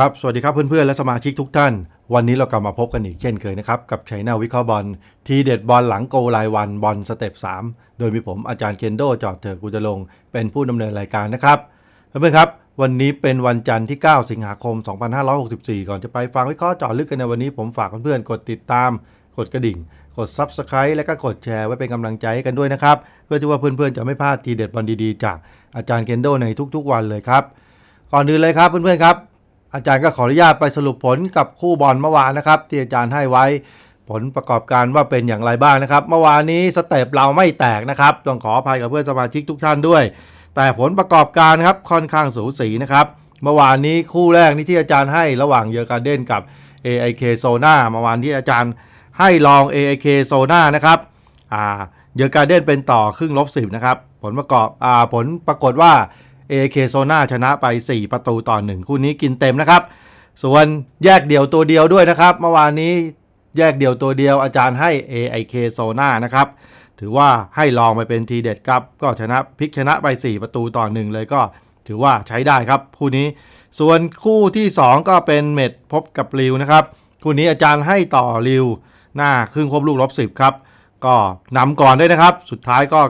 ครับสวัสดีครับเพื่อนๆ และสมาชิกทุกท่าน วันนี้เรากลับมาพบกันอีกเช่นเคยนะครับ กับชัยนาวิเคราะห์บอลทีเด็ดบอลหลังโกลายวันบอลสเต็ป3 โดยมีผมอาจารย์เคนโดจอดเถอกุจะลง เป็นผู้ดำเนินรายการนะครับ เพื่อนๆครับ วันนี้เป็นวันจันทร์ที่ 9 สิงหาคม 2564 ก่อนจะไปฟังวิเคราะห์จาะลึกกันในวันนี้ผมฝากเพื่อนๆกดติดตาม กดกระดิ่ง กด Subscribe และก็กดแชร์ไว้เป็นกำลังใจให้กันด้วยนะครับเพื่อที่ว่าเพื่อนๆจะไม่พลาดทีเด็ดบอลดีๆ จากอาจารย์เคนโดในทุกๆ วันเลยครับก่อนอื่นเลยครับเพื่อนๆครับ อาจารย์ก็ขออนุญาตไปสรุปผลกับคู่บอลเมื่อวานนะครับ ที่อาจารย์ให้ไว้ผลประกอบการว่าเป็นอย่างไรบ้างนะครับ เมื่อวานนี้สเตปเราไม่แตกนะครับ ต้องขออภัยกับเพื่อนสมาชิกทุกท่านด้วย แต่ผลประกอบการครับค่อนข้างสูสีนะครับ เมื่อวานนี้คู่แรกนี่ที่อาจารย์ให้ระหว่างเยอร์การ์เด้นกับ AIK โซนาเมื่อวานที่อาจารย์ให้ลอง AIK โซนานะครับอ่าเยอร์การ์เด้นเป็นต่อครึ่งลบสิบนะครับผลประกอบอ่าผลปรากฏว่า AK โซนาชนะไป 4 ประตูต่อ 1 คู่นี้กินเต็มนะครับ ส่วนแยกเดี่ยวตัวเดียวด้วยนะครับ เมื่อวานนี้แยกเดี่ยวตัวเดียวอาจารย์ให้ AIK โซนานะครับ ถือว่าให้ลองไปเป็นทีเด็ดครับ ก็ชนะพลิกชนะไป 4 ประตูต่อ 1 เลยก็ถือว่าใช้ได้ครับคู่นี้ ส่วนคู่ที่ 2 ก็เป็นเม็ดพบกับริวนะครับคู่นี้อาจารย์ให้ต่อริวหน้าครึ่งครบลูกลบ10ครับ ก็นำก่อนด้วยนะครับ สุดท้ายก็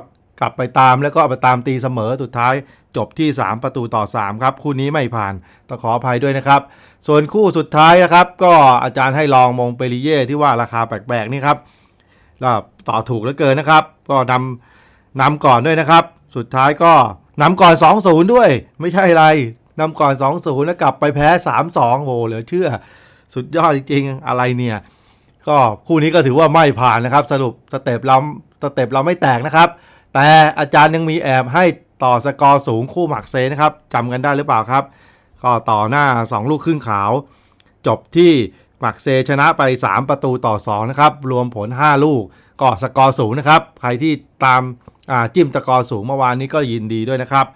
กลับไปตามแล้วก็ไปตามตีเสมอสุดท้าย จบที่ 3 ประตูต่อ 3 ครับ คู่นี้ไม่ผ่านต้องขออภัยด้วยนะครับ ส่วนคู่สุดท้ายนะครับ ก็อาจารย์ให้ลองมงเปริเย่ที่ว่าราคาแปลกๆนี่ครับก็ต่อถูกเหลือเกินนะครับ ก็นำนำก่อนด้วยนะครับ สุดท้ายก็นำก่อน 2-0 ด้วย ไม่ใช่อะไรนำก่อน 2-0 แล้วกลับไปแพ้ 3-2โหเหลือเชื่อ สุดยอดจริงๆอะไรเนี่ย ก็คู่นี้ก็ถือว่าไม่ผ่านนะครับ สรุปสเต็ปเราสเต็ปเราไม่แตกนะครับ แต่อาจารย์ยังมีแอบให้ ต่อสกอร์สูงคู่หมักเซนะครับจำกันได้หรือเปล่าครับ ก็ต่อหน้า 2 ลูกครึ่งขาว จบที่หมักเซชนะไป 3 ประตูต่อ2นะครับรวมผล 5 ลูกก็สกอร์สูงนะครับ ใครที่ตามาจิ้มสกอร์สูงเมื่อวานนี้ก็ยินดีด้วยนะครับ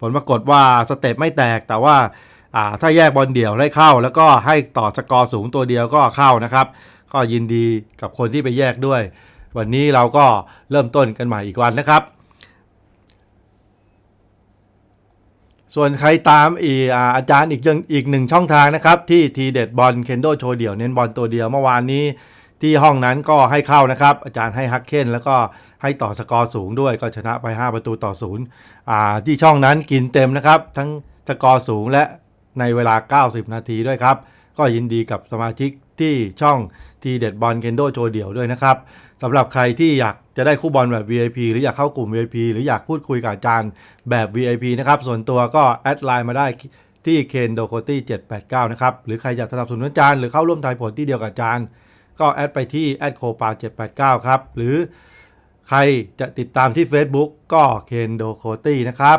ผลปรากฏว่าสเตปไม่แตกแต่ว่าอ่าถ้าแยกบอลเดี่ยวได้เข้า แล้วก็ให้ต่อสกอร์สูงตัวเดียวก็เข้านะครับ ก็ยินดีกับคนที่ไปแยกด้วย วันนี้เราก็เริ่มต้นกันใหม่อีกวันนะครับ ส่วนใครตามอีอาอาจารย์อีกอีกหนึ่งช่องทางนะครับ ที่ทีเด็ดบอลเคนโดโชว์เดี่ยวเน้นบอลตัวเดียวเมื่อวานนี้ที่ห้องนั้นก็ให้เข้านะครับ อาจารย์ให้ฮักเคนแล้วก็ให้ต่อสกอร์สูงด้วยก็ชนะไป 5 ประตูต่อศูนย์อ่าที่ช่องนั้นกินเต็มนะครับ ทั้งสกอร์สูงและในเวลา 90 นาทีด้วยครับ ก็ยินดีกับสมาชิกที่ช่องทีเด็ดบอลเคนโดโชว์เดี่ยวด้วยนะครับสำหรับใครที่อยาก จะได้คู่บอลแบบ VIP หรืออยากเข้ากลุ่ม VIP หรืออยากพูดคุยกับอาจารย์แบบ VIP นะครับ ส่วนตัวก็แอดไลน์มาได้ที่เคนโดโคตี้789 นะครับ หรือใครอยากสนับสนุนอาจารย์หรือเข้าร่วมทายผลที่เดียวกับอาจารย์ ก็แอดไปที่แอดโคปา789 ครับ หรือใครจะติดตามที่ Facebook ก็เคนโดโคตี้นะครับ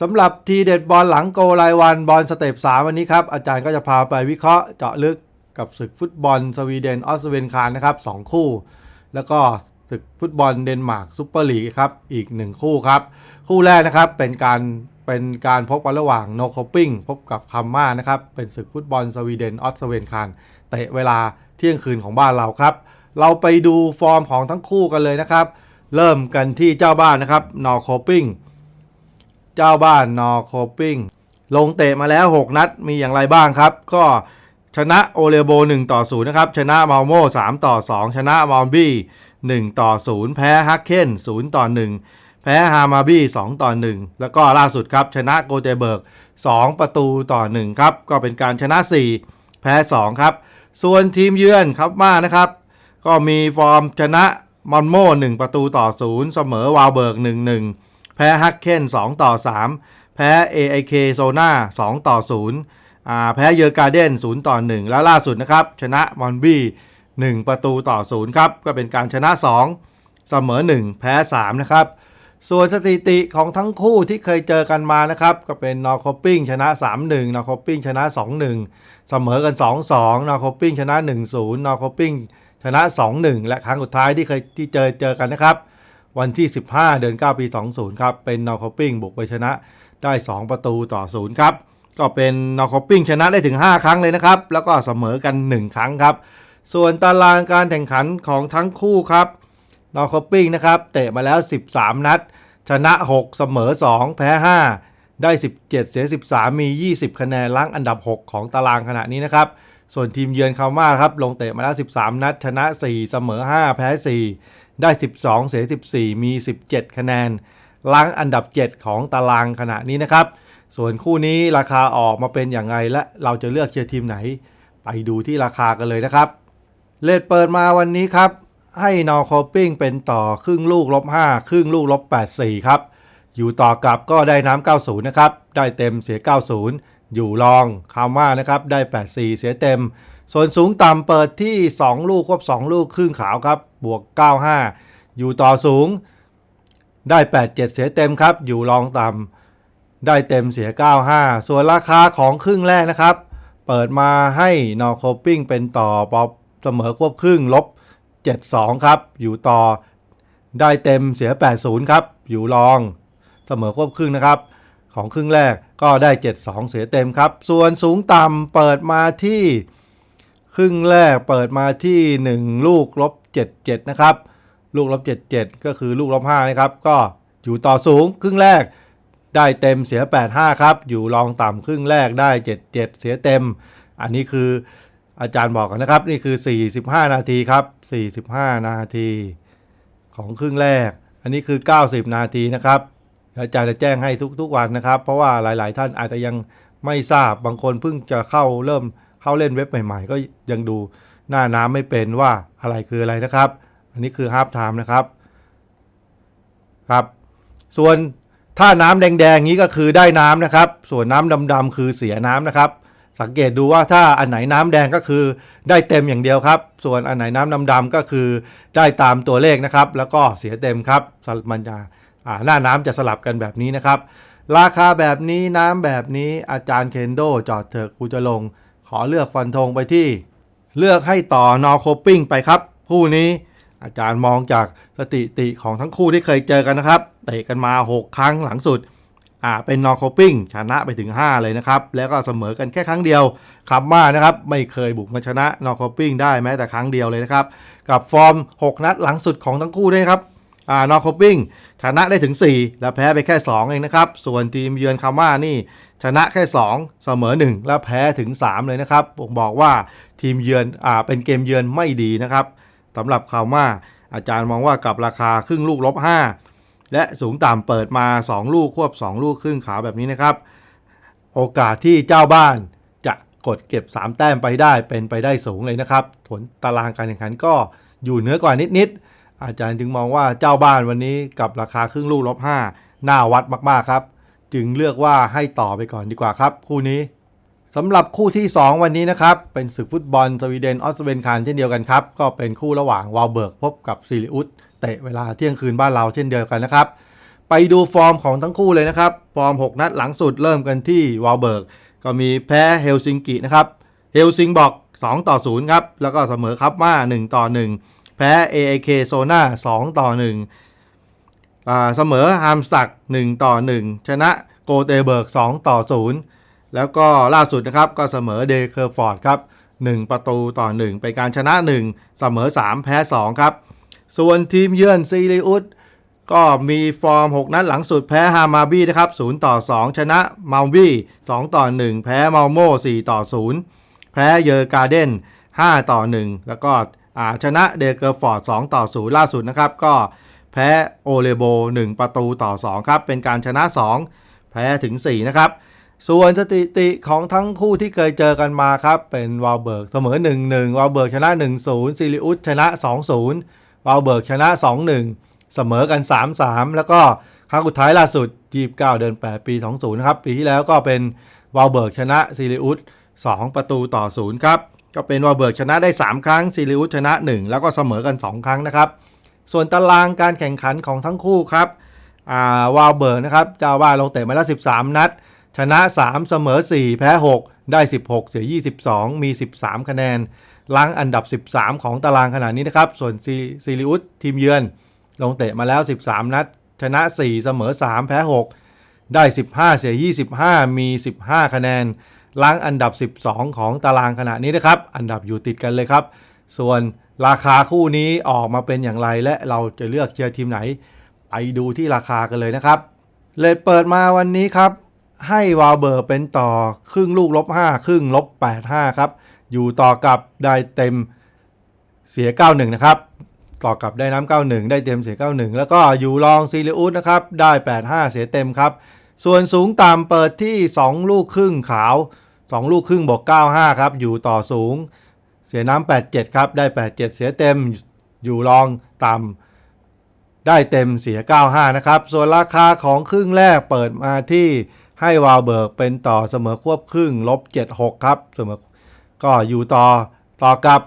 สำหรับทีเด็ดบอลหลังโกรายวันบอลสเต็ป3วันนี้ครับ อาจารย์ก็จะพาไปวิเคราะห์เจาะลึกกับศึกฟุตบอลสวีเดนออสเวนคารนะครับ 2 คู่ แล้วก็ ศึกฟุตบอลเดนมาร์กซูเปอร์ลีกครับอีก 1 คู่ครับ คู่แรกนะครับเป็นการเป็นการพบกันระหว่างโนโคปิ้งพบกับคัมมานะครับเป็นศึกฟุตบอลสวีเดนออสเวนคารเตะเวลาเที่ยงคืนของบ้านเราครับ เราไปดูฟอร์มของทั้งคู่กันเลยนะครับ เริ่มกันที่เจ้าบ้านนะครับนอโคปิ้งเจ้าบ้านนอโคปิ้งลงเตะมาแล้ว 6 นัดมีอย่างไรบ้างครับ ก็ชนะโอเลโบ1ต่อ0นะครับชนะมาโม3ต่อ 2 ชนะมอมบี้ 1 ต่อ 0 แพ้ฮักเคน0ต่อ 1 แพ้ฮามาบี้2ต่อ 1 แล้วก็ล่าสุดครับ ชนะโกเตเบิร์ก 2 ประตูต่อ 1 ครับ ก็เป็นการชนะ 4 แพ้ 2 ครับ ส่วนทีมเยือนครับมานะครับ ก็มีฟอร์มชนะมอนโม่1ประตูต่อ 0 เสมอวาเบิร์ก 1-1 แพ้ฮักเคน2ต่อ 3 แพ้ AIK โซนา2ต่อ0อ่าแพ้เยอร์การ์เดน0ต่อ 1 แล้วล่าสุดนะครับ ชนะมอนบี้ 1 ประตูต่อ0ครับก็เป็นการชนะ 2 เสมอ 1 แพ้ 3 นะครับ ส่วนสถิติของทั้งคู่ที่เคยเจอกันมานะครับ ก็เป็นนอร์คอปปิ้งชนะ 3-1 นอร์คอปปิ้งชนะ 2-1 เสมอกัน 2-2 นอร์คอปปิ้งชนะ 1-0 นอร์คอปปิ้งชนะ 2-1 และครั้งสุดท้ายที่เคยที่เจอเจอกันนะครับ วันที่ 15 เดือน 9 ปี 20 ครับ เป็นนอร์คอปปิ้งบุกไปชนะได้ 2 ประตูต่อ 0 ครับ ก็เป็นนอร์คอปปิ้งชนะได้ถึง 5 ครั้งเลยนะครับ แล้วก็เสมอกัน 1 ครั้งครับ ส่วนตารางการแข่งขันของทั้งคู่ครับนอคอปปิ้งนะครับเตะมาแล้ว 13 นัด ชนะ 6 เสมอ 2 แพ้ 5 ได้ 17 เสีย 13 มี 20 คะแนนล้างอันดับ 6 ของตารางขณะนี้นะครับ ส่วนทีมเยือนคาม่าครับลงเตะมาแล้ว 13 นัด ชนะ 4 เสมอ 5 แพ้ 4 ได้ 12 เสีย 14 มี 17 คะแนนล้างอันดับ 7 ของตารางขณะนี้นะครับ ส่วนคู่นี้ราคาออกมาเป็นอย่างไรและเราจะเลือกเชียร์ทีมไหน ไปดูที่ราคากันเลยนะครับ เลทเปิดมาวันนี้ครับ ให้นอคอปปิ้งเป็นต่อครึ่งลูกลบ5ครึ่งลูกลบ84 ครับ อยู่ต่อกลับก็ได้น้ำ90 นะครับ ได้เต็มเสีย 90 อยู่รองคาม่านะครับ ได้ 84 เสียเต็ม ส่วนสูงต่ำเปิดที่ 2 ลูกควบ 2 ลูกครึ่งขาวครับ บวก 95 อยู่ต่อสูง ได้ 87 เสียเต็มครับ อยู่รองต่ำได้เต็มเสีย 95 ส่วนราคาของครึ่งแรกนะครับ เปิดมาให้นอโคปปิ้งเป็นต่อปอ เสมอควบครึ่งลบ 72 ครับ อยู่ต่อได้เต็มเสีย 80 ครับ อยู่รองเสมอควบครึ่งนะครับ ของครึ่งแรกก็ได้ 72 เสียเต็มครับ ส่วนสูงต่ำเปิดมาที่ครึ่งแรกเปิดมาที่ 1 ลูกลบ 77 นะครับ ลูกลบ 77 ก็คือลูกลบ5นะครับ ก็อยู่ต่อสูงครึ่งแรกได้เต็มเสีย 85 ครับ อยู่รองต่ำครึ่งแรกได้ 77 เสียเต็ม อันนี้คือ อาจารย์บอกกันนะครับ นี่คือ 45 นาทีครับ 45 นาที ของครึ่งแรก อันนี้คือ 90 นาทีนะครับอาจารย์จะแจ้งให้ทุกๆวันนะครับ เพราะว่าหลาย ๆ ท่านอาจจะยังไม่ทราบบางคนเพิ่งจะเข้าเริ่มเข้าเล่นเว็บใหม่ ๆ ก็ยังดูหน้าน้ำไม่เป็นว่าอะไรคืออะไรนะครับ อันนี้คือ half time นะครับครับ ส่วนถ้าน้ำแดงๆนี้ก็คือได้น้ำนะครับ ส่วนน้ำดำๆคือเสียน้ำนะครับ สังเกตดูว่าถ้าอันไหนน้ำแดงก็คือได้เต็มอย่างเดียวครับ ส่วนอันไหนน้ำดำๆก็คือได้ตามตัวเลขนะครับ แล้วก็เสียเต็มครับมันจะอ่าหน้าน้ำจะสลับกันแบบนี้นะครับ ราคาแบบนี้น้ำแบบนี้อาจารย์เคนโดจอดเถอะกูจะลง ขอเลือกฟันธงไปที่ เลือกให้ต่อนอโคปิ้งไปครับคู่นี้อาจารย์มองจากสถิติของทั้งคู่ที่เคยเจอกันนะครับเตะกันมา 6 ครั้งหลังสุด อ่าเป็นนอโคปปิ้งชนะไปถึง 5 เลยนะครับ แล้วก็เสมอกันแค่ครั้งเดียวคำมานะครับ ไม่เคยบุกมาชนะนอโคปปิ้งได้แม้แต่ครั้งเดียวเลยนะครับ กับฟอร์ม 6 นัดหลังสุดของทั้งคู่ด้วยครับอ่านอโคปปิ้งชนะได้ถึง 4 แล้วแพ้ไปแค่ 2 เองนะครับ ส่วนทีมเยือนคาม่านี่ ชนะแค่ 2 เสมอ 1 และแพ้ถึง 3 เลยนะครับผมบอกว่าทีมเยือนอ่าเป็นเกมเยือนไม่ดีนะครับสำหรับคาม่าอาจารย์มองว่ากับราคาครึ่งลูกลบ5 และสูงต่ำเปิดมา 2 ลูกควบ 2 ลูกครึ่งขาแบบนี้นะครับ โอกาสที่เจ้าบ้านจะกดเก็บ 3 แต้มไปได้เป็นไปได้สูงเลยนะครับ ผลตารางการแข่งขันก็อยู่เหนือกว่านิดๆอาจารย์จึงมองว่าเจ้าบ้านวันนี้กับราคาครึ่งลูกลบ5น่าวัดมากๆครับ จึงเลือกว่าให้ต่อไปก่อนดีกว่าครับคู่นี้สำหรับคู่ที่ 2 วันนี้นะครับ เป็นศึกฟุตบอลสวีเดนออสเตรเลียนคานเช่นเดียวกันครับ ก็เป็นคู่ระหว่างวาลเบิร์กพบกับซิลิอุส เตะเวลาเที่ยงคืนบ้านเราเช่นเดียวกันนะครับ ไปดูฟอร์มของทั้งคู่เลยนะครับ ฟอร์ม 6 นัดหลังสุดเริ่มกันที่วาลเบิร์กก็มีแพ้เฮลซิงกินะครับ เฮลซิงบอก 2 ต่อ 0 ครับ แล้วก็เสมอครับมา1 ต่อ 1 แพ้ AAK โซนา2ต่อ1อ่าเสมอฮามสตัก1ต่อ 1 ชนะโกเตเบิร์ก2ต่อ 0 แล้วก็ล่าสุดนะครับก็เสมอเดเคอร์ฟอร์ดครับ1 ประตูต่อ 1 เป็นการชนะ 1 เสมอ 3 แพ้ 2 ครับ ส่วนทีมเยือนซีริอุสก็มีฟอร์ม 6 นัดหลังสุดแพ้ฮามาบี้นะครับ0ต่อ 2 ชนะมาลบี้2ต่อ 1 แพ้มาลโม่4ต่อ 0 แพ้เยอร์การ์เดน5ต่อ 1 แล้วก็ชนะเดเกอร์ฟอร์ด2ต่อ 0 ล่าสุดนะครับ ก็แพ้โอเลโบ 1 ประตูต่อ 2 ครับ เป็นการชนะ 2 แพ้ถึง 4 นะครับ ส่วนสถิติของทั้งคู่ที่เคยเจอกันมาครับ เป็นวาลเบิร์กเสมอ 1-1วาลเบิร์กชนะ 1-0ซิลิอุสชนะ 2-0 วาลเบิร์กชนะ 2-1 เสมอกัน 3-3 แล้วก็ครั้งสุดท้ายล่าสุด 29 เดือน 8 ปี 20 นะครับ ปีที่แล้วก็เป็นวาลเบิร์กชนะซิลิอุส2 ประตูต่อ 0 ครับ ก็เป็นวาลเบิร์กชนะได้ 3 ครั้งซิลิอุสชนะ 1 แล้วก็เสมอกัน 2 ครั้งนะครับ ส่วนตารางการแข่งขันของทั้งคู่ครับาวาลเบิร์กนะครับเจ้าบ้าลงเตะมาแล้ว 13 นัด ชนะ 3 เสมอ 4 แพ้ 6 ได้ 16 เสีย 22 มี 13 คะแนน ล้างอันดับ 13 ของตารางขณะนี้นะครับ ส่วนซีซีริอุสทีมเยือน ลงเตะมาแล้ว 13 นัด ชนะ 4 เสมอ 3 แพ้ 6 ได้ 15 เสีย 25 มี 15 คะแนน ล้างอันดับ 12 ของตารางขณะนี้นะครับ อันดับอยู่ติดกันเลยครับ ส่วนราคาคู่นี้ออกมาเป็นอย่างไร และเราจะเลือกเชียร์ทีมไหน ไปดูที่ราคากันเลยนะครับ เลทเปิดมาวันนี้ครับให้วาลเบิร์เป็นต่อครึ่งลูกลบ5ครึ่งลบ8 5 ครับ อยู่ต่อกับได้เต็มเสีย 91 นะครับ ต่อกับได้น้ำ91 ได้เต็มเสีย 91 แล้วก็อยู่รองซีเรีอุสนะครับ ได้ 85 เสียเต็มครับ ส่วนสูงต่ำเปิดที่ 2 ลูกครึ่งขาว 2 ลูกครึ่งบวก95 ครับ อยู่ต่อสูง เสียน้ำ87 ครับ ได้ 87 เสียเต็ม อยู่รองต่ำได้เต็มเสีย 95 นะครับ ส่วนราคาของครึ่งแรกเปิดมาที่ให้วาลเบิร์กเป็นต่อเสมอควบครึ่งลบ76 ครับ เสมอ ก็อยู่ต่อต่อกับ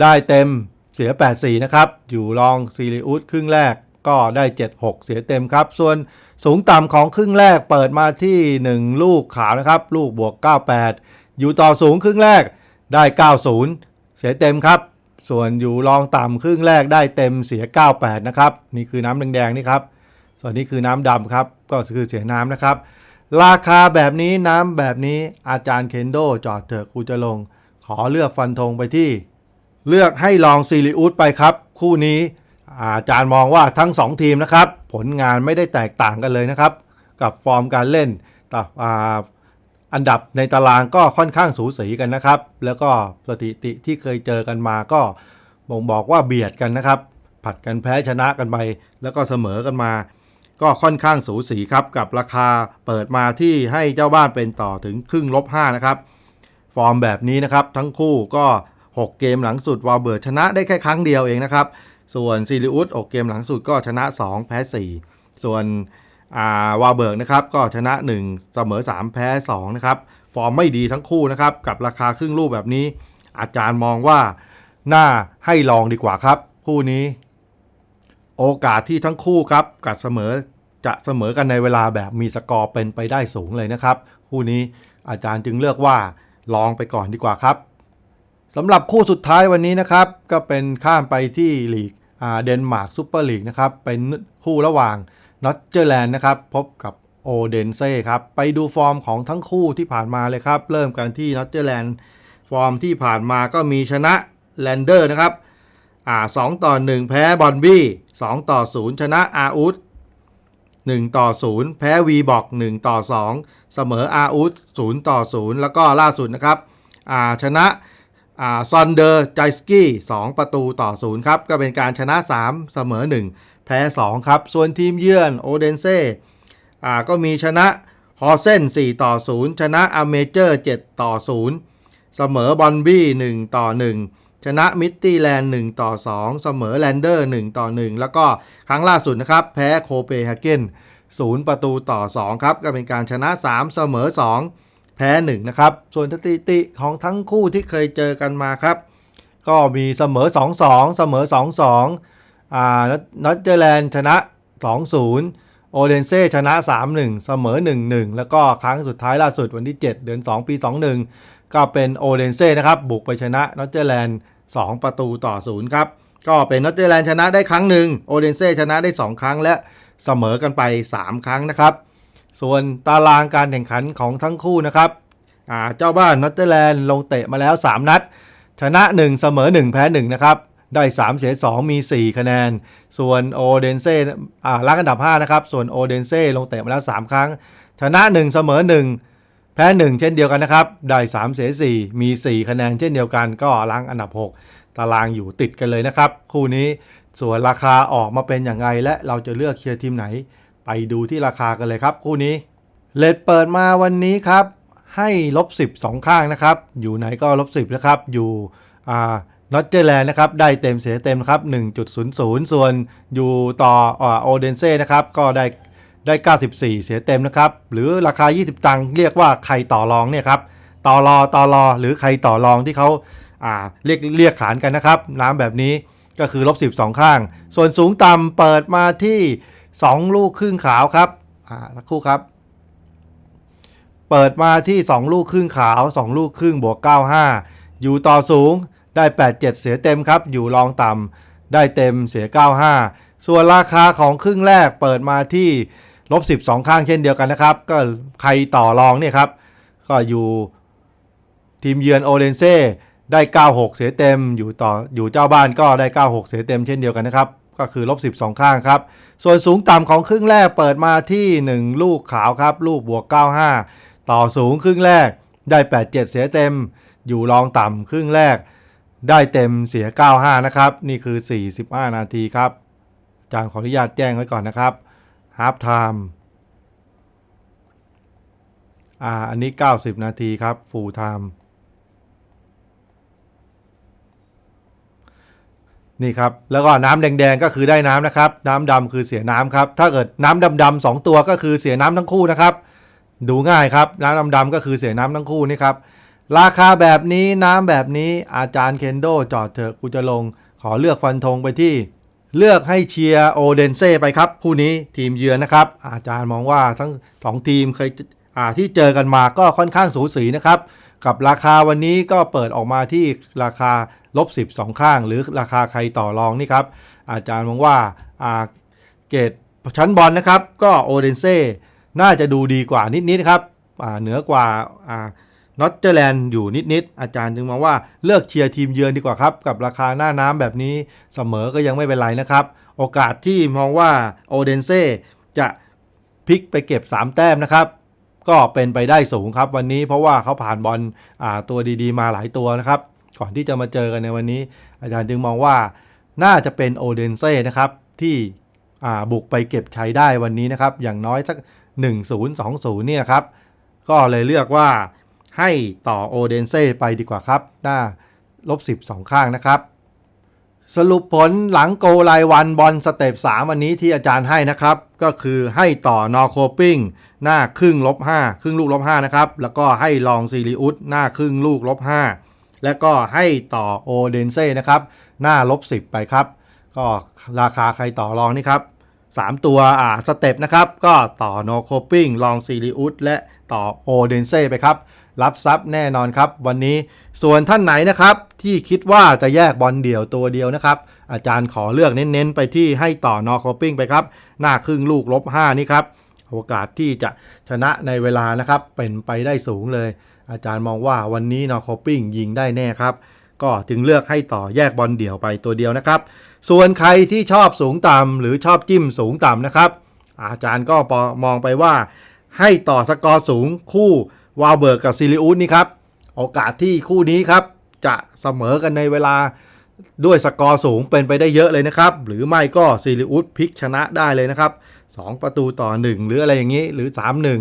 ได้เต็มเสีย 84 นะครับ อยู่รองซีรีอุสครึ่งแรกก็ได้ 76 เสียเต็มครับ ส่วนสูงต่ำของครึ่งแรกเปิดมาที่ 1 ลูกขาวนะครับ ลูกบวก 98 อยู่ต่อสูงครึ่งแรกได้ 90 เสียเต็มครับ ส่วนอยู่รองต่ำครึ่งแรกได้เต็มเสีย 98 นะครับ นี่คือน้ำแดงๆนี่ครับ ส่วนนี้คือน้ำดำครับ ก็คือเสียน้ำนะครับ ราคาแบบนี้น้ำแบบนี้อาจารย์เคนโดจอดเถอะครูจะลง ขอเลือกฟันธงไปที่ เลือกให้ลองซีรีอุสไปครับ คู่นี้อาจารย์มองว่าทั้ง 2 ทีมนะครับ ผลงานไม่ได้แตกต่างกันเลยนะครับ กับฟอร์มการเล่นแต่อ่าอันดับในตารางก็ค่อนข้างสูสีกันนะครับ แล้วก็สถิติที่เคยเจอกันมาก็บ่งบอกว่าเบียดกันนะครับ ผัดกันแพ้ชนะกันไป แล้วก็เสมอกันมา ก็ค่อนข้างสูสีครับกับราคาเปิดมาที่ให้เจ้าบ้านเป็นต่อถึงครึ่งลบ5นะครับ ฟอร์มแบบนี้นะครับ ทั้งคู่ก็ 6 เกมหลังสุดวาเบิร์ดชนะได้แค่ครั้งเดียวเองนะครับ ส่วนซีริอุส6เกมหลังสุดก็ชนะ 2 แพ้ 4 ส่วนาวาเบิร์กนะครับก็ชนะ 1 เสมอ 3 แพ้ 2 นะครับ ฟอร์มไม่ดีทั้งคู่นะครับ กับราคาครึ่งลูกแบบนี้ อาจารย์มองว่าน่าให้ลองดีกว่าครับ คู่นี้ โอกาสที่ทั้งคู่ครับกัดเสมอจะเสมอกันในเวลาแบบมีสกอร์เป็นไปได้สูงเลยนะครับ คู่นี้อาจารย์จึงเลือกว่าลองไปก่อนดีกว่าครับสำหรับคู่สุดท้ายวันนี้นะครับ ก็เป็นข้ามไปที่ลีกเดนมาร์กซูเปอร์ลีกนะครับ เป็นคู่ระหว่างนอตเจอร์แลนด์นะครับ พบกับโอเดนเซ่ครับ ไปดูฟอร์มของทั้งคู่ที่ผ่านมาเลยครับ เริ่มกันที่นอตเจอร์แลนด์ฟอร์มที่ผ่านมาก็มีชนะแลนเดอร์นะครับ อ่าสองต่อหนึ่งแพ้บอลบี้สองต่อศูนย์ชนะอาอุสหนึ่งต่อศูนย์แพ้วีบอกหนึ่งต่อสองเสมออาอุสศูนย์ต่อศูนย์แล้วก็ล่าสุดนะครับอ่าชนะอ่าซอนเดอร์ไจสกี้สองประตูต่อศูนย์ครับก็เป็นการชนะ3เสมอ1แพ้2ครับ ส่วนทีมเยือนโอเดนเซ่อ่าก็มีชนะฮอเซน4ต่อ0ชนะอเมเจอร์7ต่อ0เสมอบอลบี้1ต่อ1 ชนะมิตตี้แลนด์1ต่อ 2 เสมอแลนเดอร์ 1 ต่อ 1 แล้วก็ครั้งล่าสุดนะครับ แพ้โคเปนเฮเกน0 ประตูต่อ 2 ครับ ก็เป็นการชนะ 3 เสมอ 2 แพ้ 1 นะครับ ส่วนสถิติของทั้งคู่ที่เคยเจอกันมาครับ ก็มีเสมอ 2-2 เสมอ 2-2อ่านอตเจอร์แลนด์ชนะ 2-0 โอเดนเซ่ชนะ 3-1 เสมอ 1-1 แล้วก็ครั้งสุดท้ายล่าสุดวันที่ 7 เดือน 2 ปี 21 ก็เป็นโอเดนเซ่นะครับบุกไปชนะนอตเจอร์แลนด์2ประตูต่อ0ครับก็เป็นนอตเจอร์แลนด์ชนะได้ครั้งหนึ่งโอเดนเซ่ชนะได้ 2 ครั้งและเสมอกันไป 3 ครั้งนะครับ ส่วนตารางการแข่งขันของทั้งคู่นะครับเจ้าบ้านนอตเจอร์แลนด์ลงเตะมาแล้ว 3 นัด ชนะ 1 เสมอ 1 แพ้ 1 นะครับได้ 3 เสีย 2 มี 4 คะแนน ส่วนโอเดนเซ่อ่าลังอันดับ 5 นะครับ ส่วนโอเดนเซ่ลงเตะมาแล้ว 3 ครั้ง ชนะ 1 เสมอ 1 แพ้ 1 เช่นเดียวกันนะครับ ได้3เสีย4มี 4 คะแนนเช่นเดียวกันก็ลังอันดับ 6 ตารางอยู่ติดกันเลยนะครับ คู่นี้ส่วนราคาออกมาเป็นอย่างไรและเราจะเลือกเชียร์ทีมไหน ไปดูที่ราคากันเลยครับ คู่นี้เลดเปิดมาวันนี้ครับ ให้ลบ10 2 ข้างนะครับ อยู่ไหนก็ลบ10นะครับอยู่อ่านอตเจอร์แลนด์นะครับได้เต็มเสียเต็มครับ1.00 ส่วนอยู่ต่อโอเดนเซ่นะครับก็ได้ ได้ 94 เสียเต็มนะครับ หรือราคา 20 ตังค์เรียกว่าใครต่อรองเนี่ยครับต่อรอต่อรอหรือใครต่อรองที่เขาอ่าเรียกเรียกขานกันนะครับ น้ำแบบนี้ก็คือลบ10 2ข้าง ส่วนสูงต่ำเปิดมาที่ 2 ลูกครึ่งขาวครับอ่าสักครู่ครับ เปิดมาที่ 2 ลูกครึ่งขาว 2 ลูกครึ่งบวก 95 อยู่ต่อสูงได้ 87 เสียเต็มครับ อยู่รองต่ำได้เต็มเสีย 95 ส่วนราคาของครึ่งแรกเปิดมาที่ ลบ12ข้างเช่นเดียวกันนะครับ ก็ใครต่อรองเนี่ยครับ ก็อยู่ทีมเยือนโอเดนเซ่ได้ 96 เสียเต็ม อยู่ต่ออยู่เจ้าบ้านก็ได้ 96 เสียเต็มเช่นเดียวกันนะครับ ก็คือลบ10สองข้างครับ ส่วนสูงต่ำของครึ่งแรกเปิดมาที่ 1 ลูกขาวครับ ลูกบวก 95 ต่อสูงครึ่งแรกได้ 87 เสียเต็ม อยู่รองต่ำครึ่งแรก ได้เต็มเสีย 95 นะครับ นี่คือ 45 นาทีครับอาจารย์ขออนุญาตแจ้งไว้ก่อนนะครับ ฮา f ไทม์อ่าอันนี้ 90 นาทีครับฟูลไทม์นี่ครับ แล้วก็น้ำแดงๆก็คือได้น้ำนะครับ น้ำดำคือเสียน้ำครับ ถ้าเกิดน้ำดำๆสองตัวก็คือเสียน้ำทั้งคู่นะครับ ดูง่ายครับ น้ำดำๆก็คือเสียน้ำทั้งคู่นี่ครับ ราคาแบบนี้น้ำแบบนี้อาจารย์เคนโดจอดเถอะกูจะลงขอเลือกฟันธงไปที่ เลือกให้เชียร์โอเดนเซ่ไปครับคู่นี้ทีมเยือนนะครับ อาจารย์มองว่าทั้งสองทีมเคยที่เจอกันมาก็ค่อนข้างสูสีนะครับ กับราคาวันนี้ก็เปิดออกมาที่ราคาลบ10สองข้าง หรือราคาใครต่อรองนี่ครับ อาจารย์มองว่าอาเกรดชั้นบอลนะครับ ก็โอเดนเซ่น่าจะดูดีกว่านิดๆครับเหนือกว่าอ่า นอตเจอร์แลนด์อยู่นิดๆ อาจารย์จึงมองว่าเลือกเชียร์ทีมเยือนดีกว่าครับ กับราคาหน้าน้ำแบบนี้เสมอก็ยังไม่เป็นไรนะครับ โอกาสที่มองว่าโอเดนเซ่จะพลิกไปเก็บ 3 แต้มนะครับ ก็เป็นไปได้สูงครับวันนี้เพราะว่าเขาผ่านบอลตัวดีๆ มาหลายตัวนะครับ ก่อนที่จะมาเจอกันในวันนี้ อาจารย์จึงมองว่าน่าจะเป็นโอเดนเซ่นะครับที่บุกไปเก็บชัยได้วันนี้นะครับ อย่างน้อยสัก 1-0 2-0 เนี่ยครับ ก็เลยเลือกว่า ให้ต่อโอเดนเซ่ไปดีกว่าครับ หน้าลบ10สองข้างนะครับ สรุปผลหลังโกรายวันบอลสเต็ป3วันนี้ที่อาจารย์ให้นะครับ ก็คือให้ต่อนอโคปิ้งหน้าครึ่งลบ5ครึ่งลูกลบ5นะครับ แล้วก็ให้ลองซีรีอุสหน้าครึ่งลูกลบ5แล้วก็ให้ต่อโอเดนเซ่นะครับ หน้าลบ10 ไปครับ ก็ราคาใครต่อรองนี่ครับ3 ตัวอ่าสเต็ปนะครับ ก็ต่อโนโคปิ้งลองซีรีอุสและต่อโอเดนเซ่ไปครับ รับทรัพย์แน่นอนครับ วันนี้ส่วนท่านไหนนะครับ ที่คิดว่าจะแยกบอลเดี่ยวตัวเดียวนะครับ อาจารย์ขอเลือกเน้นๆ ไปที่ให้ต่อนอโคปิ้งไปครับ หน้าครึ่งลูกลบ 5 นี่ครับ โอกาสที่จะชนะในเวลานะครับ เป็นไปได้สูงเลย อาจารย์มองว่าวันนี้นอโคปิ้งยิงได้แน่ครับก็จึงเลือกให้ต่อแยกบอลเดี่ยวไปตัวเดียวนะครับ ส่วนใครที่ชอบสูงต่ำหรือชอบจิ้มสูงต่ำนะครับ อาจารย์ก็มองไปว่า ให้ต่อสกอร์สูงคู่ วาลเบิร์กกับซิลิอุสนี่ครับ โอกาสที่คู่นี้ครับ จะเสมอกันในเวลาด้วยสกอร์สูงเป็นไปได้เยอะเลยนะครับ หรือไม่ก็ซิลิอุสพลิกชนะได้เลยนะครับ 2 ประตูต่อ 1 หรืออะไรอย่างนี้หรือ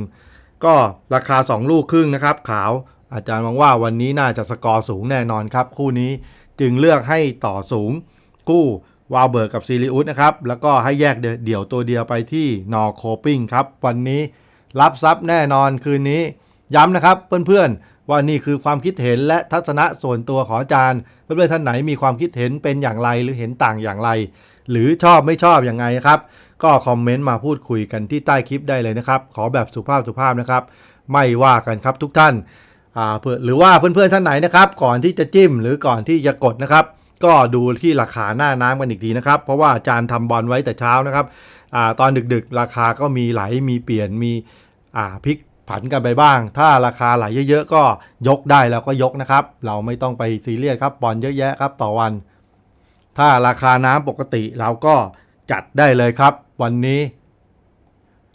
3-1 ก็ราคา 2 ลูกครึ่งนะครับ ขาวอาจารย์มองว่าวันนี้น่าจะสกอร์สูงแน่นอนครับ คู่นี้จึงเลือกให้ต่อสูงคู่วาลเบิร์กกับซิลิอุสนะครับ แล้วก็ให้แยกเดี่ยวตัวเดียวไปที่นอโคปิ้งครับ วันนี้รับทรัพย์แน่นอนคืนนี้ ย้ำนะครับเพื่อนๆว่านี่คือความคิดเห็นและทัศนะส่วนตัวของอาจารย์เพื่อนๆท่านไหนมีความคิดเห็นเป็นอย่างไรหรือเห็นต่างอย่างไร หรือชอบไม่ชอบอย่างไงนะครับก็คอมเมนต์มาพูดคุยกันที่ใต้คลิปได้เลยนะครับ ขอแบบสุภาพสุภาพนะครับ ไม่ว่ากันครับทุกท่านเพื่อหรือว่าเพื่อนๆท่านไหนนะครับ ก่อนที่จะจิ้มหรือก่อนที่จะกดนะครับ ก็ดูที่ราคาหน้าน้ำกันอีกทีนะครับ เพราะว่าอาจารย์ทำบอลไว้แต่เช้านะครับอตอนดึกๆ ราคาก็มีไหลมีเปลี่ยนมีพลิก ผันกันไปบ้าง ถ้าราคาไหลเยอะๆ ก็ยกได้แล้วก็ยกนะครับ เราไม่ต้องไปซีเรียสครับบอลเยอะแยะครับต่อวัน ถ้าราคาน้ำปกติเราก็จัดได้เลยครับ วันนี้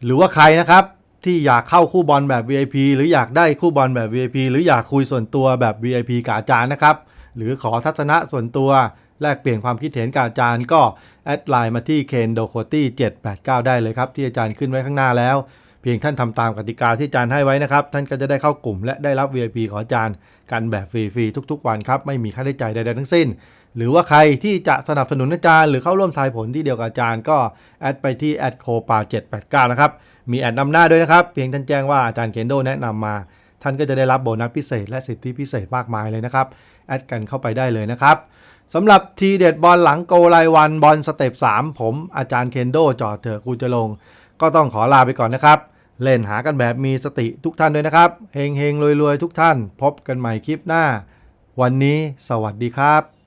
หรือว่าใครนะครับที่อยากเข้าคู่บอลแบบ VIP หรืออยากได้คู่บอลแบบ VIP หรืออยากคุยส่วนตัวแบบ VIP กาจารย์นะครับ หรือขอทัศนะส่วนตัวแลกเปลี่ยนความคิดเห็นกาจารย์ก็แอดไลน์มาที่ ken d o k o t y 789 ได้เลยครับ ที่อาจารย์ขึ้นไว้ข้างหน้าแล้ว เพียงท่านทำตามกติกาที่อาจารย์ให้ไว้นะครับ ท่านก็จะได้เข้ากลุ่ม และได้รับ VIP ของอาจารย์กันแบบฟรีๆทุก ๆ วันครับ ไม่มีค่าใช้จ่ายใดๆทั้งสิ้น หรือว่าใครที่จะสนับสนุนอาจารย์หรือเข้าร่วมทายผลที่เดียวกับอาจารย์ก็แอดไปที่แอดโคปา789นะครับมีแอดนำหน้าด้วยนะครับเพียงท่านแจ้งว่าอาจารย์เคนโดแนะนำมาท่านก็จะได้รับโบนัสพิเศษและสิทธิพิเศษมากมายเลยนะครับ แอดกันเข้าไปได้เลยนะครับสำหรับทีเด็ดบอลหลังโกรายวันบอลสเต็ป3ผมอาจารย์เคนโดจอดเถอะกูจะลง ก็ต้องขอลาไปก่อนนะครับ เล่นหากันแบบมีสติทุกท่านด้วยนะครับเฮงเฮงรวยรวยๆ ทุกท่าน พบกันใหม่คลิปหน้า วันนี้สวัสดีครับ